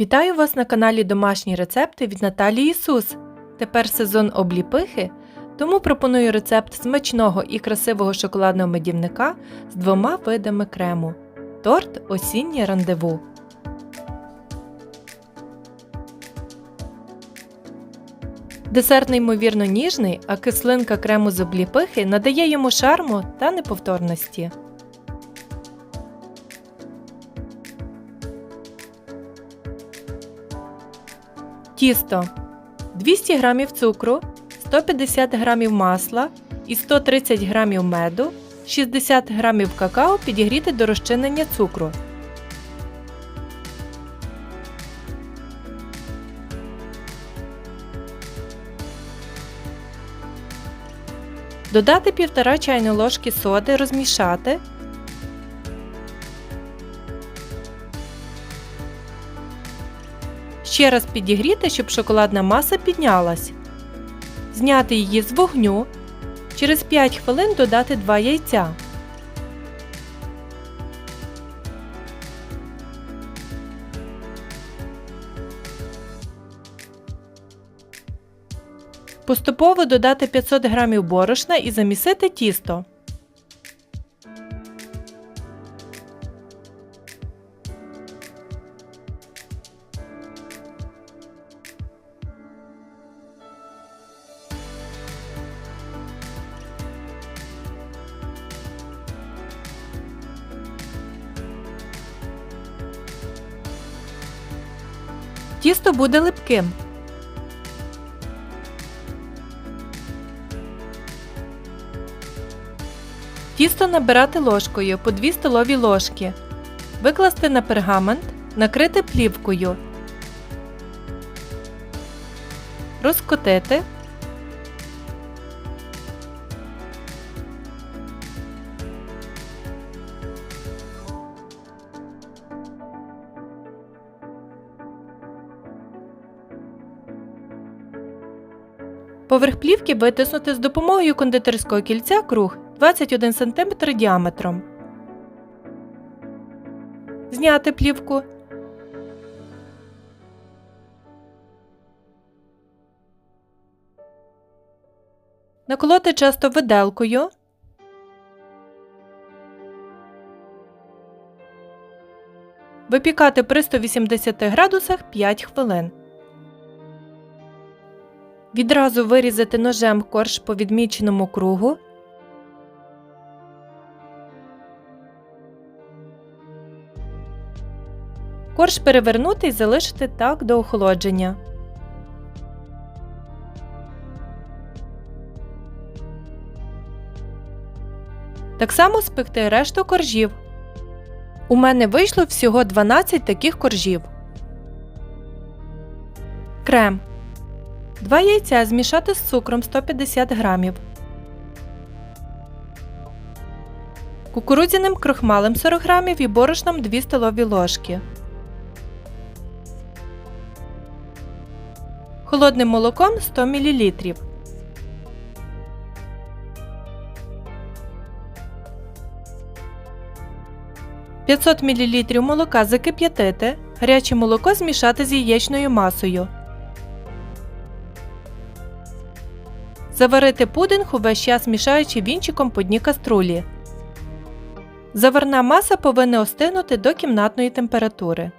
Вітаю вас на каналі Домашні рецепти від Наталії Ісус. Тепер сезон обліпихи, тому пропоную рецепт смачного і красивого шоколадного медівника з двома видами крему. Торт Осіннє рандеву. Десерт неймовірно ніжний, а кислинка крему з обліпихи надає йому шарму та неповторності. Тісто 200 г цукру, 150 г масла і 130 г меду, 60 г какао підігріти до розчинення цукру. Додати 1,5 чайної ложки соди, розмішати. Ще раз підігріти, щоб шоколадна маса піднялась. Зняти її з вогню. Через 5 хвилин додати 2 яйця. Поступово додати 500 г борошна і замісити тісто. Тісто буде липким. Тісто набирати ложкою по 2 столові ложки. Викласти на пергамент, накрити плівкою. Розкотити. Поверх плівки витиснути з допомогою кондитерського кільця круг 21 см діаметром. Зняти плівку. Наколоти часто виделкою. Випікати при 180 градусах 5 хвилин. Відразу вирізати ножем корж по відміченому кругу. Корж перевернути і залишити так до охолодження. Так само спекти решту коржів. У мене вийшло всього 12 таких коржів. Крем. 2 яйця змішати з цукром 150 г. Кукурудзяним крохмалем 40 г і борошном 2 столові ложки. Холодним молоком 100 мл. П'ятсот мл молока закип'ятити. Гаряче молоко змішати з яєчною масою. Заварити пудинг увесь час мішаючи вінчиком по дні каструлі. Заварна маса повинна остинути до кімнатної температури.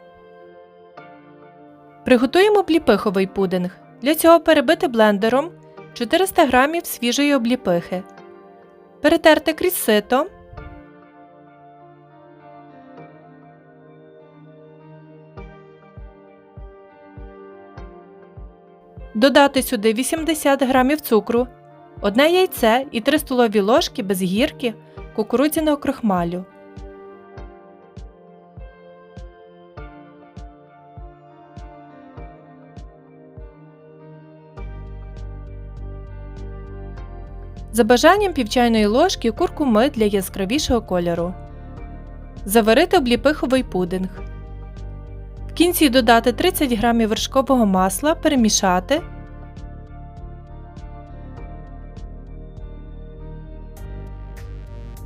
Приготуємо обліпиховий пудинг. Для цього перебити блендером 400 г свіжої обліпихи. Перетерти крізь сито. Додати сюди 80 г цукру, одне яйце і 3 столові ложки без гірки кукурудзяного крохмалю. За бажанням півчайної ложки куркуми для яскравішого кольору. Заварити обліпиховий пудинг. В кінці додати 30 г вершкового масла, перемішати.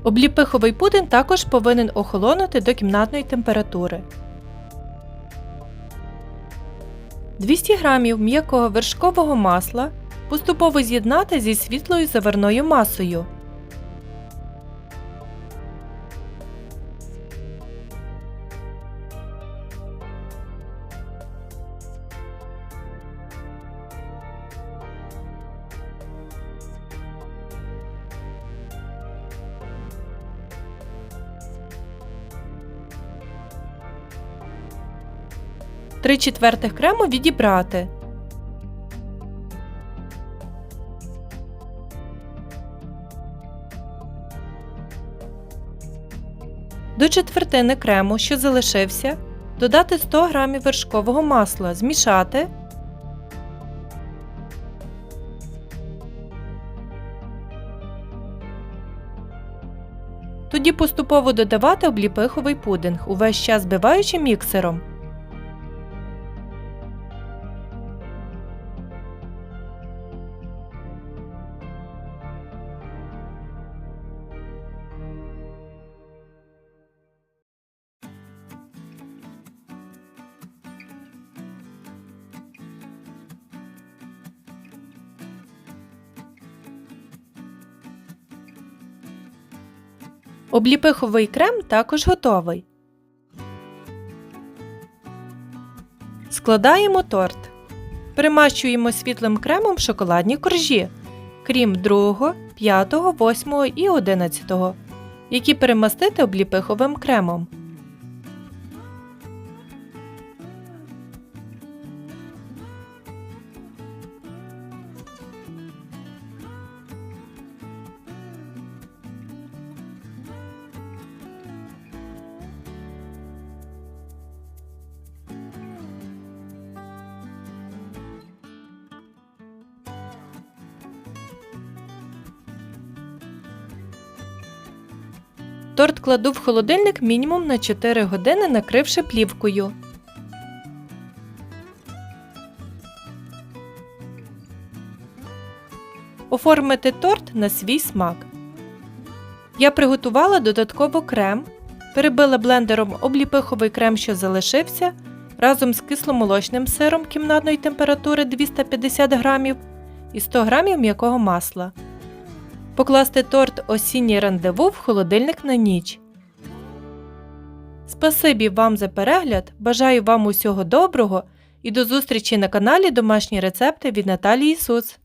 Обліпиховий пудин також повинен охолонути до кімнатної температури. 200 г м'якого вершкового масла поступово з'єднати зі світлою заварною масою. Три четвертих крему відібрати. До четвертини крему, що залишився, додати 100 г вершкового масла, змішати. Тоді поступово додавати обліпиховий пудинг, увесь час збиваючи міксером. Обліпиховий крем також готовий. Складаємо торт. Примащуємо світлим кремом шоколадні коржі, крім 2, 5, 8 і 11, які перемастити обліпиховим кремом. Торт кладу в холодильник мінімум на 4 години, накривши плівкою. Оформити торт на свій смак. Я приготувала додатково крем, перебила блендером обліпиховий крем, що залишився, разом з кисломолочним сиром кімнатної температури 250 г і 100 г м'якого масла. Покласти торт осіннє рандеву в холодильник на ніч. Спасибі вам за перегляд. Бажаю вам усього доброго і до зустрічі на каналі Домашні рецепти від Наталії Сус.